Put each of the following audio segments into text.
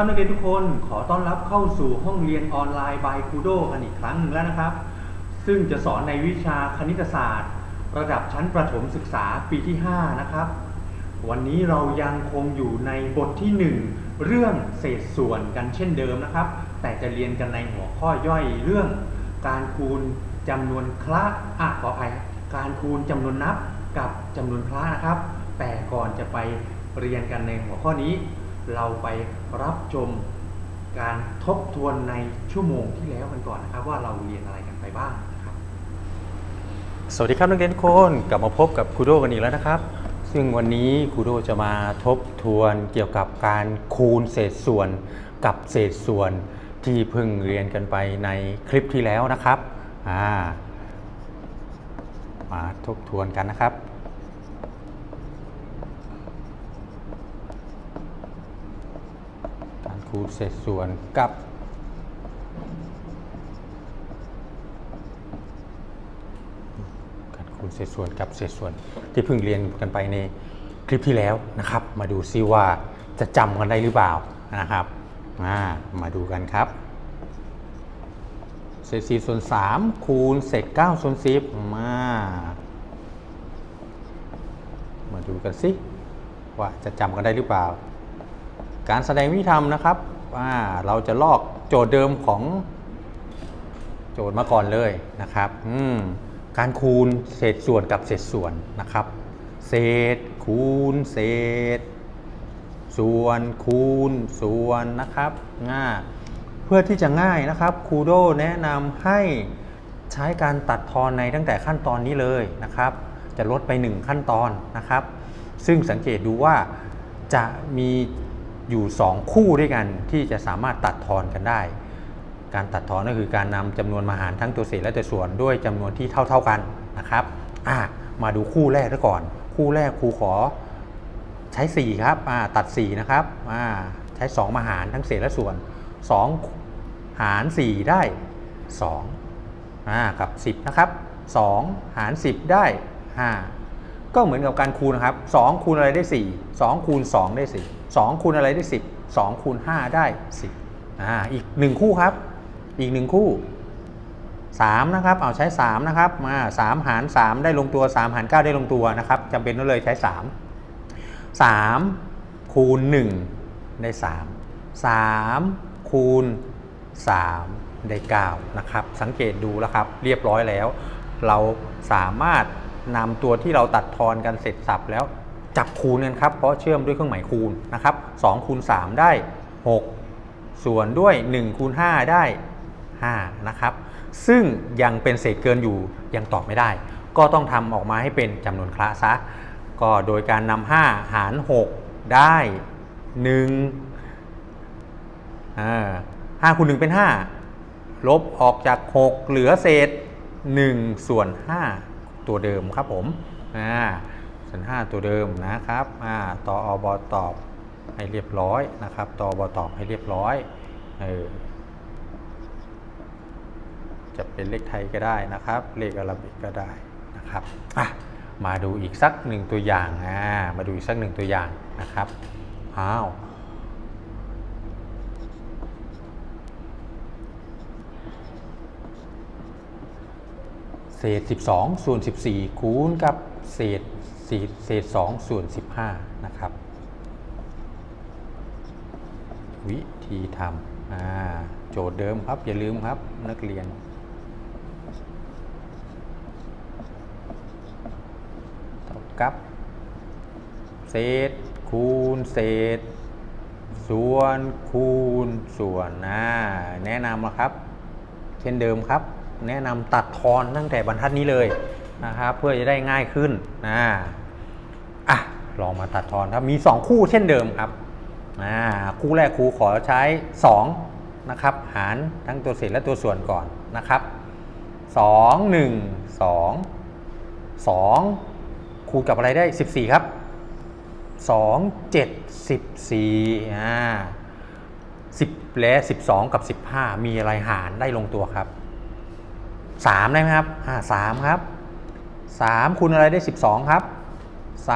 ครับนักเรียนทุกคนขอต้อนรับเข้าสู่ห้องเรียนออนไลน์บายคูโดกันอีกครั้งหนึ่งแล้วนะครับ ซึ่งจะสอนในวิชาคณิตศาสตร์ ระดับชั้นประถมศึกษาปีที่ 5 นะครับ วันนี้เรายังคงอยู่ในบทที่ 1 เรื่องเศษส่วนกันเช่นเดิมนะครับ แต่จะเรียนกันในหัวข้อย่อยเรื่อง การคูณจำนวนคละอะขออภัยการคูณจำนวนนับกับจำนวนคละนะครับ แต่ก่อนจะไปเรียนกันในหัวข้อนี้ เราไปรับชมการทบทวนในชั่วโมงที่แล้วกันก่อนนะครับ ว่าเราเรียนอะไรกันไปบ้างนะครับ สวัสดีครับนักเรียนทุกคนกลับมาพบกับครูโดกันอีกแล้วนะครับ ซึ่งวันนี้ครูโดจะมาทบทวนเกี่ยวกับการคูณเศษส่วนกับเศษส่วนที่เพิ่งเรียนกันไปในคลิปที่แล้วนะครับ อ่า มาทบทวนกันนะครับ การ คูณเศษส่วนกับการคูณเศษส่วนกับเศษส่วน ที่เพิ่งเรียนกันไปในคลิปที่แล้วนะครับ มาดูซิว่าจะจำกันได้หรือเปล่านะครับมามาดูกันครับ เศษ4ส่วน3คูณเศษ9ส่วน10มามาดูกันสิว่าจะจำกันได้หรือเปล่า การแสดงวิธีทำนะครับว่าเราจะลอกโจทย์เดิมของโจทย์มาก่อนเลยนะครับการคูณเศษส่วนกับเศษส่วนนะครับ เศษคูณเศษ ส่วนคูณส่วนนะครับง่ายเพื่อที่จะง่ายนะครับครูโดแนะนำให้ใช้การตัดทอนในตั้งแต่ขั้นตอนนี้เลยนะครับ จะลดไป 1 ขั้นตอนนะครับ ซึ่งสังเกตดูว่าจะมี อยู่ 2 คู่ด้วยกันที่จะสามารถตัดทอนกันได้ การตัดทอนก็คือการนำจำนวนมาหารทั้งตัวเศษและตัวส่วนด้วยจำนวนที่เท่า ๆกันนะครับอะมาดูคู่แรกซะก่อน คู่แรกครูขอใช้ 4 ครับอ่าตัด 4 นะครับอ่าใช้ 2 มาหารทั้งเศษและส่วน 2 หาร 4 ได้2อ่ากับ 10 นะครับ 2 หาร 10 ได้ 5 ก็เหมือนกับการคูณนะครับ 2 คูณอะไรได้ 4 2 คูณ 2 ได้ 4 2 คูณอะไรได้ 10 2คูณ5ได้ 10อ่าอีก 1 คู่ครับ อีก 1 คู่ 3 นะครับ เอาใช้ 3 นะครับ มา 3 หาร 3 ได้ลงตัว 3 หาร 9 ได้ลงตัวนะครับจำเป็นต้องเลยใช้ 3 3 คูณ 1 ได้ 3 3 คูณ 3 ได้ 9 นะครับ สังเกตดูแล้วครับ เรียบร้อยแล้ว เราสามารถนำตัวที่เราตัดทอนกันเสร็จสับแล้ว จับคูณกันครับ เพราะเชื่อมด้วยเครื่องหมายคูณนะครับ2คูณ3ได้ 6 ส่วนด้วย1คูณ5ได้5นะครับ ซึ่งยังเป็นเศษเกินอยู่ยังตอบไม่ได้ ก็ต้องทำออกมาให้เป็นจำนวนคละซะ ก็โดยการนำ5หาร 6 ได้1อ่า5คูณ1เป็น 5 ลบออกจาก 6 เหลือเศษ1ส่วน5ตัวเดิมครับผมอ่า ส่วน5 ตัวเดิมนะครับอ่าต่ออบตอบให้เรียบร้อยนะครับต่อบตอบให้เรียบร้อยเออจะเป็นเลขไทยก็ได้นะครับ เลขอาราบิกก็ได้นะครับอะมาดูอีกสักหนึ่งตัวอย่างอ่ามาดูอีกสักหนึ่งตัวอย่างนะครับอ้าวเศษ 12 ส่วน 14 คูณกับเศษ เศษ2ส่วน15นะครับ วิธีทำโจทย์เดิมครับ อย่าลืมครับนักเรียน เท่ากับ เศษ คูณ เศษ ส่วน คูณ ส่วนนะแนะนำนะครับ เช่นเดิมครับ แนะนำตัดทอนตั้งแต่บรรทัดนี้เลย นะครับเพื่อจะได้ง่ายขึ้นนะอะลองมาตัดทอนครับมี 2 คู่เช่นเดิมครับอ่าคู่แรกครูขอใช้2นะครับหารทั้งตัวเศษและตัวส่วนก่อนนะครับ 2 1 2 2 คูณกับอะไรได้ 14 ครับ 2 7 14อ่า10 และ 12 กับ 15 มีอะไรหารได้ลงตัวครับ 3 ได้ไหมครับอ่า3ครับ 3คูณอะไรได้ 12 ครับ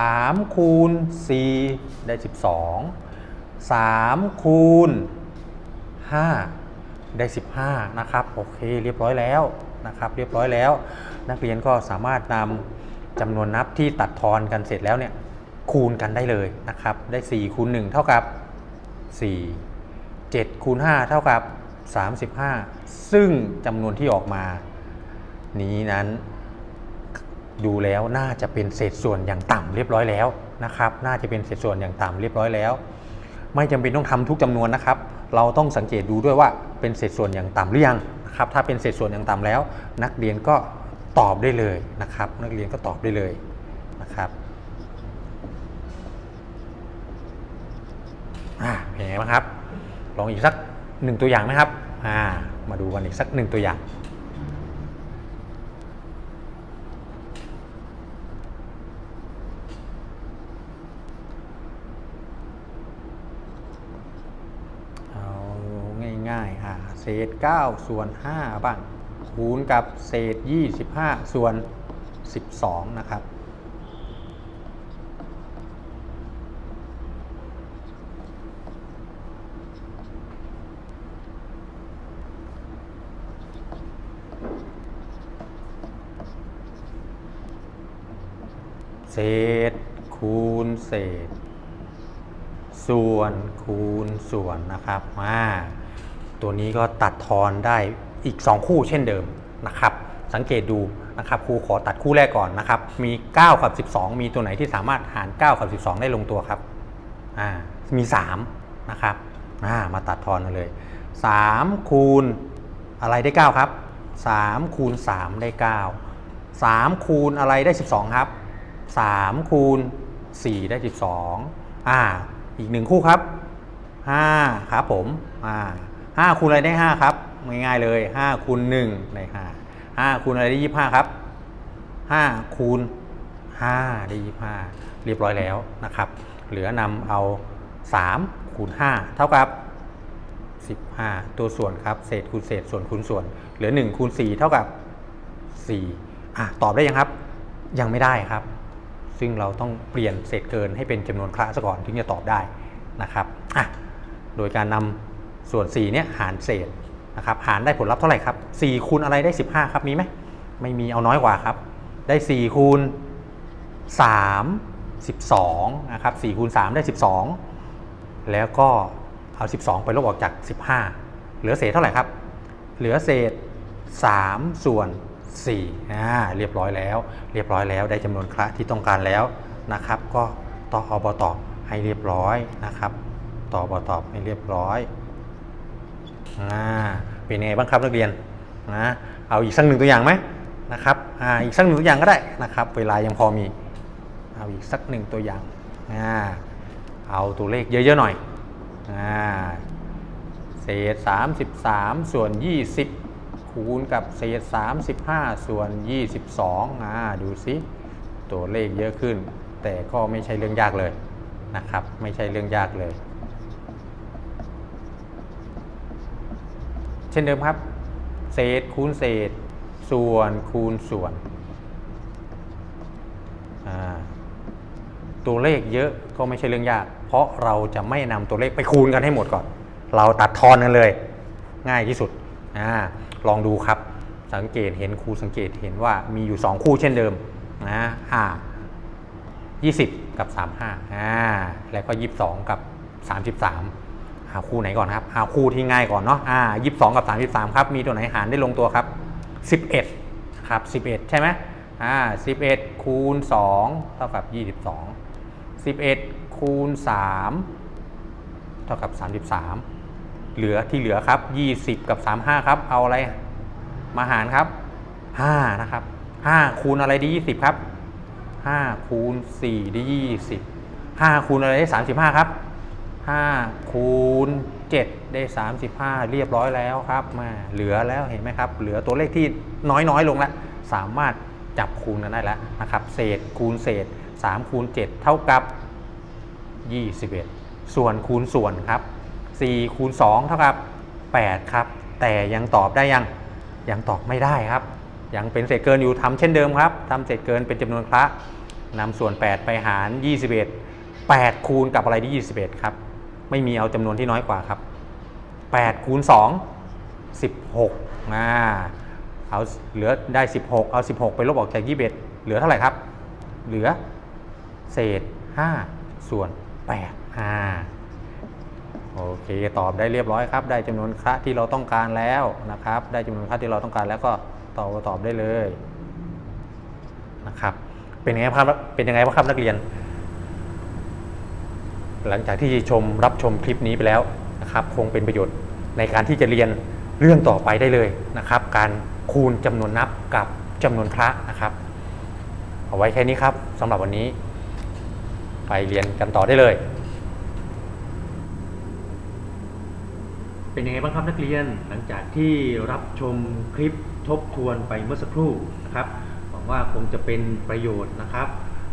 3คูณ4ได้ 12 3คูณ5ได้ 15 นะครับโอเคเรียบร้อยแล้วนะครับเรียบร้อยแล้ว นักเรียนก็สามารถนำจำนวนนับที่ตัดทอนกันเสร็จแล้วเนี่ยคูณกันได้เลยนะครับได้ 4 คูณ 1 เท่ากับ 4 7 คูณ 5 เท่ากับ 35 ซึ่งจำนวนที่ออกมา นี้นั้น ดูแล้วน่าจะเป็นเศษส่วนอย่างต่ำเรียบร้อยแล้วนะครับ น่าจะเป็นเศษส่วนอย่างต่ำเรียบร้อยแล้ว ไม่จำเป็นต้องทำทุกจำนวนนะครับ เราต้องสังเกตดูด้วยว่าเป็นเศษส่วนอย่างต่ำหรือยังนะครับ ถ้าเป็นเศษส่วนอย่างต่ำแล้ว นักเรียนก็ตอบได้เลยนะครับ นักเรียนก็ตอบได้เลยนะครับอ่าเป็นไงบ้างครับ ลองอีกสักหนึ่งตัวอย่างไหมครับอ่ามาดูกันอีกสักหนึ่งตัวอย่าง เอาง่ายๆอ่า เศษ 9 ส่วน 5 บ้าง คูณกับเศษ 25 ส่วน 12 นะครับ เศษ คูณเศษ ส่วนคูณส่วนนะครับมา ตัวนี้ก็ตัดทอนได้อีก 2 คู่เช่นเดิมนะครับ สังเกตดูนะครับครูขอตัดคู่แรกก่อนนะครับ มี 9 กับ 12 มีตัวไหนที่สามารถหาร 9 กับ 12 ได้ลงตัวครับอ่ามี3นะครับอ่ามาตัดทอนกันเลย 3 คูณอะไรได้ 9 ครับ 3 คูณ 3 ได้ 9 3 คูณอะไรได้ 12 ครับ 3 คูณ 4 ได้ 12อ่าอีกหนึ่งคู่ครับ 5 ครับผมอ่า 5คูณอะไรได้ 5 ครับง่ายๆเลย5คูณ1ได้5 5คูณอะไรได้ 25 ครับ 5 คูณ 5 ได้ 25 เรียบร้อยแล้วนะครับ เหลือนำเอา 3 คูณ 5 เท่ากับ 15 ตัวส่วนครับ เศษคูณเศษส่วนคูณส่วน เหลือ 1 คูณ 4 เท่ากับ 4 อะ ตอบได้ยังครับ ยังไม่ได้ครับ ซึ่งเราต้องเปลี่ยนเศษเกินให้เป็นจำนวนคละซะก่อนถึงจะตอบได้นะครับ อะ โดยการนำ ส่วน4เนี่ยหารเศษนะครับหารได้ผลลัพธ์เท่าไหร่ครับ4คูณอะไรได้ 15 ครับมีไหมไม่มีเอาน้อยกว่าครับ ได้4คูณ3 12นะครับ4คูณ3ได้ 12 แล้วก็เอา 12 ไปลบออกจาก 15 เหลือเศษเท่าไหร่ครับ เหลือเศษ 3 ส่วน4อ่าเรียบร้อยแล้ว เรียบร้อยแล้วได้จำนวนคละที่ต้องการแล้วนะครับ ก็ต่ออบตอบให้เรียบร้อยนะครับ ต่อบตอบให้เรียบร้อย อ่าเป็นไงบ้างครับนักเรียนนะเอาอีกสักหนึ่งตัวอย่างไหมนะครับอ่าอีกสักหนึ่งตัวอย่างก็ได้นะครับ เวลายังพอมี เอาอีกสักหนึ่งตัวอย่างอ่าเอาตัวเลขเยอะๆหน่อยอ่าเศษ 33 ส่วน 20 คูณกับเศษ 35 ส่วน 22อ่าดูสิตัวเลขเยอะขึ้น แต่ก็ไม่ใช่เรื่องยากเลยนะครับ ไม่ใช่เรื่องยากเลย เช่นเดิมครับ เศษคูณเศษ ส่วนคูณส่วน ตัวเลขเยอะก็ไม่ใช่เรื่องยาก เพราะเราจะไม่นำตัวเลขไปคูณกันให้หมดก่อน เราตัดทอนกันเลย ง่ายที่สุดอลองดูครับ สังเกตเห็นครูสังเกตเห็นว่ามีอยู่ 2 คู่เช่นเดิมนะอ่า20 กับ 35อ่าแล้วก็ 22 กับ 33 หาคู่ไหนก่อนครับหาคู่ที่ง่ายก่อนเนาะอ่า22กับ33ครับมีตัวไหนหารได้ลงตัวครับ11ครับ11ใช่ไหมอ่า11คูณ2เท่ากับ22 11คูณ3เท่ากับ33เหลือที่เหลือครับ20กับ35ครับเอาอะไรมาหารครับ5นะครับ5คูณอะไรได้20ครับ5คูณ4ได้20 5คูณอะไรได้35ครับ 5คูณ7ได้ 35 เรียบร้อยแล้วครับมาเหลือแล้วเห็นไหมครับ เหลือตัวเลขที่น้อยๆลงแล้วสามารถจับคูณกันได้แล้วนะครับเศษคูณเศษ 3 คูณ 7 เท่ากับ 21 ส่วนคูณส่วนครับ 4 คูณ 2 เท่ากับ 8 ครับ แต่ยังตอบได้ยังยังตอบไม่ได้ครับ ยังเป็นเศษเกินอยู่ทำเช่นเดิมครับทำเศษเกินเป็นจำนวนคละนำส่วน 8 ไปหาร 21 8 คูณกับอะไรที่21 ครับ ไม่มีเอาจำนวนที่น้อยกว่าครับ8คูณ2 16อ่าเอาเหลือได้ 16 เอา 16 ไปลบออกจาก21เหลือเท่าไหร่ครับ เหลือเศษ 5 ส่วน8อ่าโอเค ตอบได้เรียบร้อยครับ ได้จำนวนคระที่เราต้องการแล้วนะครับ ได้จำนวนคระที่เราต้องการแล้วก็ตอบตอบได้เลยนะครับ เป็นยังไงครับเป็นยังไงบ้างครับนักเรียน หลังจากที่ชมรับชมคลิปนี้ไปแล้วนะครับคงเป็นประโยชน์ในการที่จะเรียนเรื่องต่อไปได้เลยนะครับ การคูณจำนวนนับกับจำนวนคระนะครับ เอาไว้แค่นี้ครับสำหรับวันนี้ ไปเรียนกันต่อได้เลย เป็นยังไงบ้างครับนักเรียนหลังจากที่รับชมคลิปทบทวนไปเมื่อสักครู่นะครับหวังว่าคงจะเป็นประโยชน์นะครับ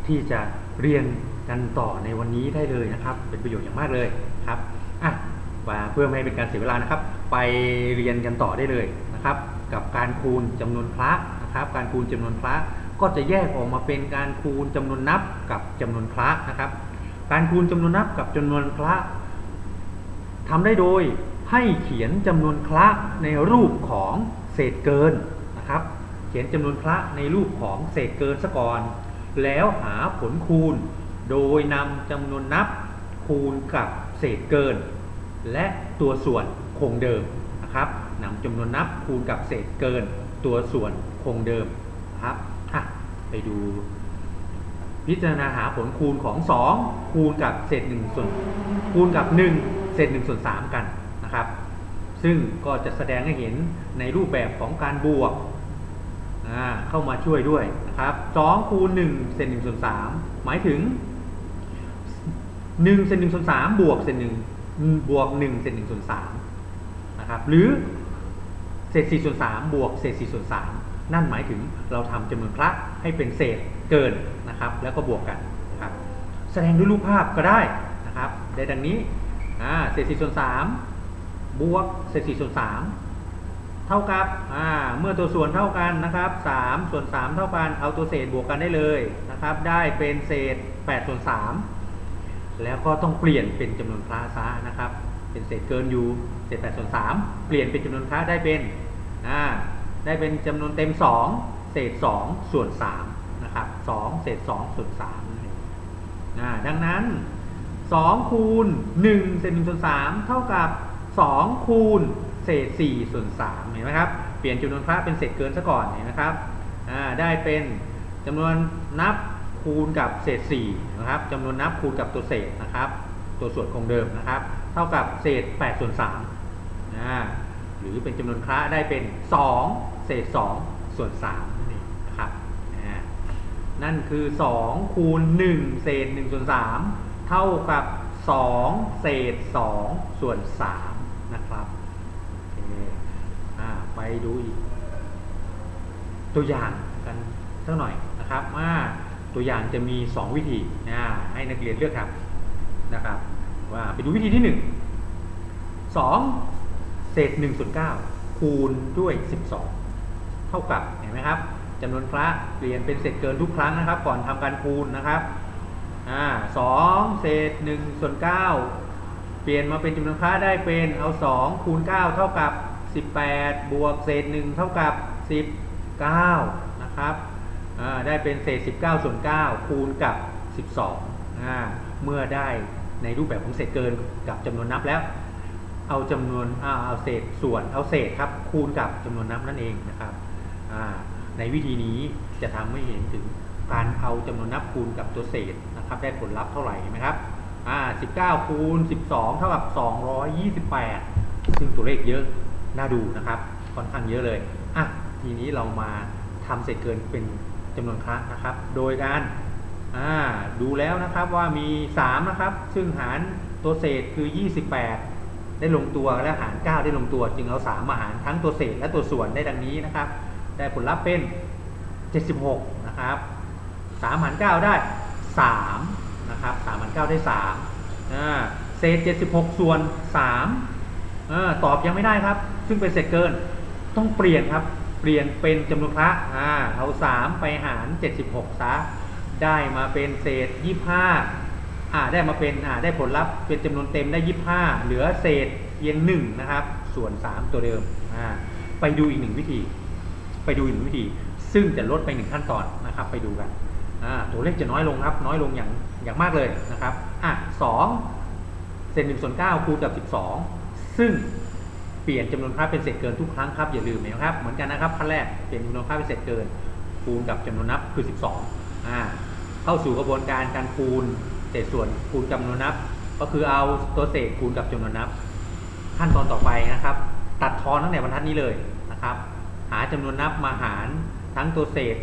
ที่จะเรียน กันต่อในวันนี้ได้เลยนะครับ เป็นประโยชน์อย่างมากเลยครับอะว่าเพื่อไม่ให้เป็นการเสียเวลานะครับ ไปเรียนกันต่อได้เลยนะครับ กับการคูณจำนวนคละนะครับ การคูณจำนวนคละก็จะแยกออกมาเป็นการคูณจำนวนนับกับจำนวนคละนะครับ การคูณจำนวนนับกับจำนวนคละทำได้โดยให้เขียนจำนวนคละในรูปของเศษเกินนะครับ เขียนจำนวนคละในรูปของเศษเกินซะก่อน แล้วหาผลคูณ โดยนำจำนวนนับคูณกับเศษเกิน และตัวส่วนคงเดิมนะครับนำจำนวนนับคูณกับเศษเกิน ตัวส่วนคงเดิมนะครับอะไปดู พิจารณาหาผลคูณของ 2 คูณกับเศษ1ส่วนคูณกับ 1 เศษ1ส่วน3กันนะครับ ซึ่งก็จะแสดงให้เห็นในรูปแบบของการบวกเข้ามาช่วยด้วยนะครับ2คูณ1เศษ1ส่วน3หมายถึง 1เศษ1ส่วน3บวกเศษ1บวก1เศษ1ส่วน3นะครับหรือเศษ4ส่วน3บวกเศษ4ส่วน3นั่นหมายถึงเราทำจำนวนคละให้เป็นเศษเกินนะครับแล้วก็บวกกันนะครับแสดงด้วยรูปภาพก็ได้นะครับได้ดังนี้อ่าเศษ4ส่วน3บวกเศษ4ส่วน3เท่ากับอ่าเมื่อตัวส่วนเท่ากันนะครับ3ส่วน3เท่ากันเอาตัวเศษบวกกันได้เลยนะครับได้เป็นเศษ8ส่วน3 แล้วก็ต้องเปลี่ยนเป็นจำนวนคลาซะนะครับ เป็นเศษเกินอยู่เศษ8ส่วน3เปลี่ยนเป็นจำนวนคลาได้เป็นอ่าได้เป็นจำนวนเต็ม2เศษ2ส่วน3นะครับ2เศษ2ส่วน3นั่นเองอ่าดังนั้น2คูณ1เศษ1ส่วน3เท่ากับ2คูณเศษ4ส่วน3เห็นไหมครับเปลี่ยนจำนวนคลาเป็นเศษเกินซะก่อนเห็นไหมครับอ่าได้เป็นจำนวนนับ คูณกับเศษ4นะครับจำนวนนับคูณกับตัวเศษนะครับ ตัวส่วนคงเดิมนะครับ เท่ากับเศษ8ส่วน3นะหรือเป็นจำนวนคละได้เป็น 2 เศษ 2 ส่วน3นั่นเองนะครับอ่านั่นคือ 2 คูณ 1 เศษ1ส่วน3เท่ากับ 2 เศษ 2 ส่วน3นะครับอ่าไปดูอีก ตัวอย่างกันสักหน่อยนะครับว่า ตัวอย่างจะมี 2 วิธีนะให้นักเรียนเลือกทำนะครับ ว่าไปดูวิธีที่ 1 2 เศษ1ส่วน9คูณด้วย 12 เท่ากับเห็นไหมครับจำนวนคละเปลี่ยนเป็นเศษเกินทุกครั้งนะครับ ก่อนทำการคูณนะครับอสองเศษ1ส่วน9เปลี่ยนมาเป็นจำนวนคละได้เป็นเอา 2 คูณ 9 เท่ากับ 18 บวกเศษ 1 เท่ากับ 19 นะครับ ได้เป็นเศษ 19 ส่วน 9 คูณกับ 12อ่าเมื่อได้ในรูปแบบของเศษเกินกับจำนวนนับแล้ว เอาจำนวนเอาเศษส่วนเอาเศษครับคูณกับจำนวนนับนั่นเองนะครับในวิธีนี้จะทำให้เห็นถึงการเอาจำนวนนับคูณกับตัวเศษนะครับ ได้ผลลัพธ์เท่าไหร่ไหมครับ19 คูณ 12 เท่ากับ 228 ซึ่งตัวเลขเยอะน่าดูนะครับ ค่อนข้างเยอะเลย อะ ทีนี้เรามาทำเศษเกินเป็น จำนวนคละนะครับ โดยการดูแล้วนะครับว่ามี 3 นะครับ ซึ่งหารตัวเศษคือ 28 ได้ลงตัวและหาร 9 ได้ลงตัว จึงเอา 3 มาหารทั้งตัวเศษและตัวส่วนได้ดังนี้นะครับ ได้ผลลัพธ์เป็น 76 นะครับ 3 หาร 9 ได้ 3 นะครับ 3 หาร 9 ได้3เศษ 76 ส่วน3อตอบยังไม่ได้ครับ ซึ่งเป็นเศษเกิน ต้องเปลี่ยนครับ เปลี่ยนเป็นจำนวนคละอ่าเอา 3 ไปหาร 76 ซะ ได้มาเป็นเศษ 25อ่าได้มาเป็นอ่าได้ผลลัพธ์เป็นจำนวนเต็มได้ 25 เหลือเศษเพียงหนึ่งนะครับ ส่วน 3 ตัวเดิมอ่าไปดูอีกหนึ่งวิธี ไปดูอีกหนึ่งวิธี ซึ่งจะลดไปหนึ่งขั้นตอนนะครับ ไปดูกันอ่าตัวเลขจะน้อยลงครับ น้อยลงอย่างอย่างมากเลยนะครับอะสองเศษหนึ่งส่วนเก้าคูณกับสิบสองซึ่ง ปลี่ยนจำนวนค่าเป็นเศษเกินทุกครั้งครับอย่าลืมนะครับ เหมือนกันนะครับขั้นแรกเปลี่ยนจำนวนค่าเป็นเศษเกิน คูณกับจำนวนนับคือ 12อ่าเข้าสู่กระบวนการการคูณเศษส่วนคูณจำนวนนับ ก็คือเอาตัวเศษคูณกับจำนวนนับ ขั้นตอนต่อไปนะครับ ตัดทอนตั้งแต่บรรทัดนี้เลยนะครับ หาจำนวนนับมาหารทั้งตัวเศษ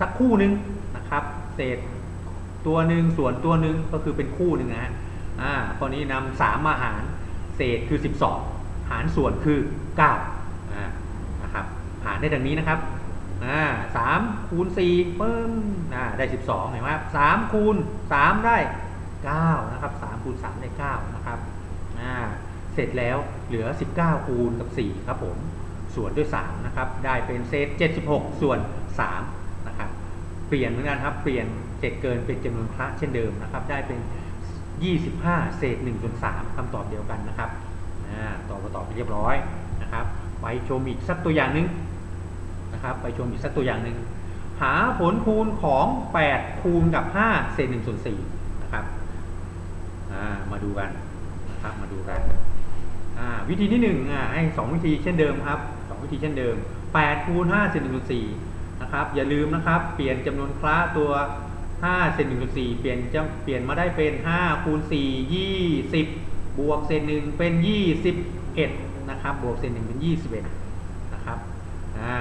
สักคู่หนึ่งนะครับ เศษตัวหนึ่งส่วนตัวหนึ่งก็คือเป็นคู่หนึ่งนะฮะอ่าข้อนี้นำสามมาหารเศษคือ 12 หารส่วนคือ9อ่านะครับหารได้ดังนี้นะครับอ่าสามคูณสี่ปึ้มอ่าได้ 12เห็นไหมครับสามคูณสามได้9นะครับสามคูณสามได้9นะครับอ่าเสร็จแล้วเหลือ 19 คูณกับ4ครับผมส่วนด้วย3นะครับได้เป็นเศษ76 ส่วน3นะครับเปลี่ยนเหมือนกันครับเปลี่ยนเศษเกินเป็นจำนวนคละเช่นเดิมนะครับได้เป็น 25 เศษ1ส่วน3คำตอบเดียวกันนะครับ ตอมาตอบไปเรียบร้อยนะครับ ไปชมอีกสักตัวอย่างหนึ่งนะครับ ไปชมอีกสักตัวอย่างหนึ่งหาผลคูณของ 8 คูณกับ 5 เศษ1ส่วน4นะครับมาดูกันนะครับมาดูกันวิธีที่หนึ่งอ่าให้สองวิธีเช่นเดิมครับสองวิธีเช่นเดิม 8 คูณ5เศษ1ส่วน4นะครับ อย่าลืมนะครับ เปลี่ยนจำนวนคละตัว5เศษ1ส่วน4เปลี่ยนจะเปลี่ยนมาได้เป็น 5 คูณ 4 20 บวกเศษ1เป็น 21 นะครับ บวกเศษ1เป็น 21 นะครับอ่า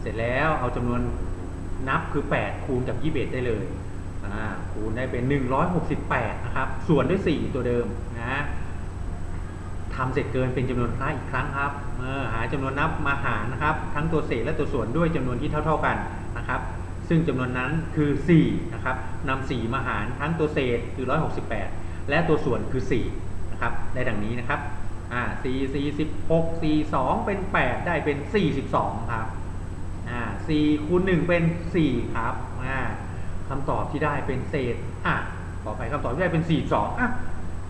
เสร็จแล้วเอาจำนวนนับคือ 8 คูณกับ 21 ได้เลยอ่าคูณได้เป็น 168 นะครับ ส่วนด้วย 4 ตัวเดิมนะทำเสร็จเกินเป็นจำนวนคล้ายอีกครั้งครับเออหาจำนวนนับมาหารนะครับ ทั้งตัวเศษและตัวส่วนด้วยจำนวนที่เท่า ๆกันนะครับ ซึ่งจำนวนนั้นคือ 4 นะครับนำ4มาหารทั้งตัวเศษคือ 168 และตัวส่วนคือ 4 นะครับ ได้ดังนี้นะครับอ่า4 4 16 4 2 เป็น 8 ได้เป็น 42 ครับอ่า4คูณ1เป็น 4 ครับอ่าคำตอบที่ได้เป็นเศษอะต่อไปคำตอบที่ได้เป็น 42อะ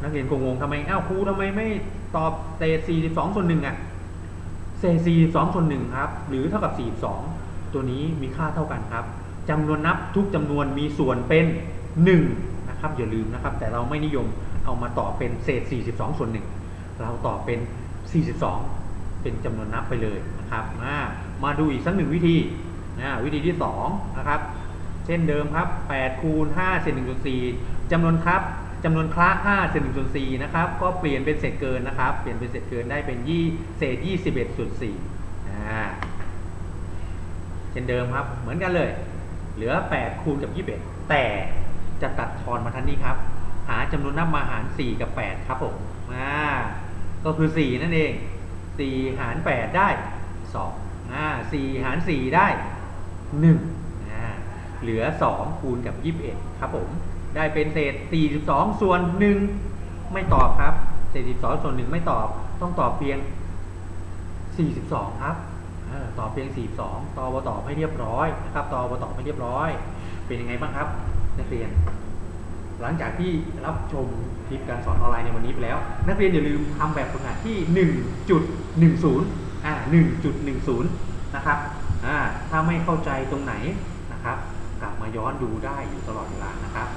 นักเรียนคงงงทำไมอ้าวครูทำไมไม่ตอบเศษ 42 ส่วน1อะเศษ 42 ส่วน1ครับ หรือเท่ากับ 42 ตัวนี้มีค่าเท่ากันครับจำนวนนับทุกจำนวนมีส่วนเป็น 1 นะครับอย่าลืมนะครับ แต่เราไม่นิยม เอามาต่อเป็นเศษ 42 ส่วน1เราต่อเป็น 42 เป็นจำนวนนับไปเลยนะครับมามาดูอีกสักหนึ่งวิธีนะวิธีที่2นะครับเช่นเดิมครับ8คูณ5เศษ1ส่วน4จำนวนครับจำนวนคละ5เศษ1ส่วน4นะครับ ก็เปลี่ยนเป็นเศษเกินนะครับ เปลี่ยนเป็นเศษเกินได้เป็นยี่เศษ21ส่วน4อ่าเช่นเดิมครับ เหมือนกันเลย เหลือ 8 คูณกับ 21 แต่จะตัดทอนมาทันนี้ครับ หาจำนวนนับมาหาร 4 กับ 8 ครับผมอ่าก็คือ 4 นั่นเอง 4 หาร 8 ได้2อ่า4หาร 4 ได้1อ่าเหลือ 2 คูณกับ 21 ครับผม ได้เป็นเศษ 42 ส่วน 1 ไม่ตอบครับ เศษ12ส่วน 1 ไม่ตอบ ต้องตอบเพียง 42 ครับเออตอบเพียง 42 ตอบตอบให้เรียบร้อยนะครับ ตอบตอบให้เรียบร้อย เป็นยังไงบ้างครับนักเรียน หลังจากที่รับชมคลิปการสอนออนไลน์ในวันนี้ไปแล้ว นักเรียนอย่าลืมทำแบบฝึกหัดที่ 1.10 อ่า 1.10 นะครับ อ่า ถ้าไม่เข้าใจตรงไหนนะครับ กลับมาย้อนดูได้อยู่ตลอดเวลานะครับ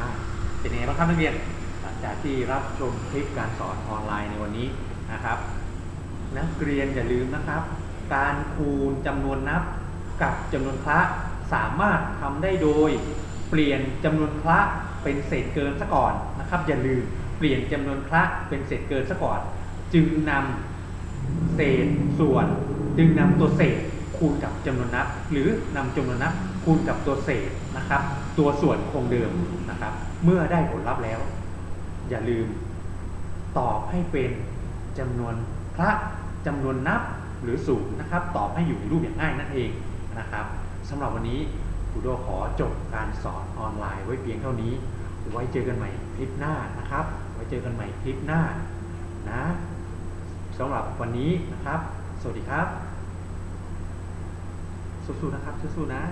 อ่า เป็นยังไงบ้างครับนักเรียน หลังจากที่รับชมคลิปการสอนออนไลน์ในวันนี้นะครับ นักเรียนอย่าลืมนะครับ การคูณจำนวนนับกับจำนวนคละสามารถทำได้โดย เปลี่ยนจำนวนคละ เป็นเศษเกินซะก่อนนะครับ อย่าลืมเปลี่ยนจำนวนคละเป็นเศษเกินซะก่อน จึงนำเศษส่วน จึงนำตัวเศษคูณกับจำนวนนับ หรือนำจำนวนนับคูณกับตัวเศษนะครับ ตัวส่วนคงเดิมนะครับ เมื่อได้ผลลัพธ์แล้ว อย่าลืมตอบให้เป็นจำนวนพระจำนวนนับหรือศูนย์นะครับ ตอบให้อยู่ในรูปอย่างง่ายนั่นเองนะครับสำหรับวันนี้ครูโดขอจบการสอนออนไลน์ไว้เพียงเท่านี้ ไว้เจอกันใหม่คลิปหน้านะครับ ไว้เจอกันใหม่คลิปหน้านะสำหรับวันนี้นะครับ สวัสดีครับ สู้ๆนะครับ สู้ๆนะ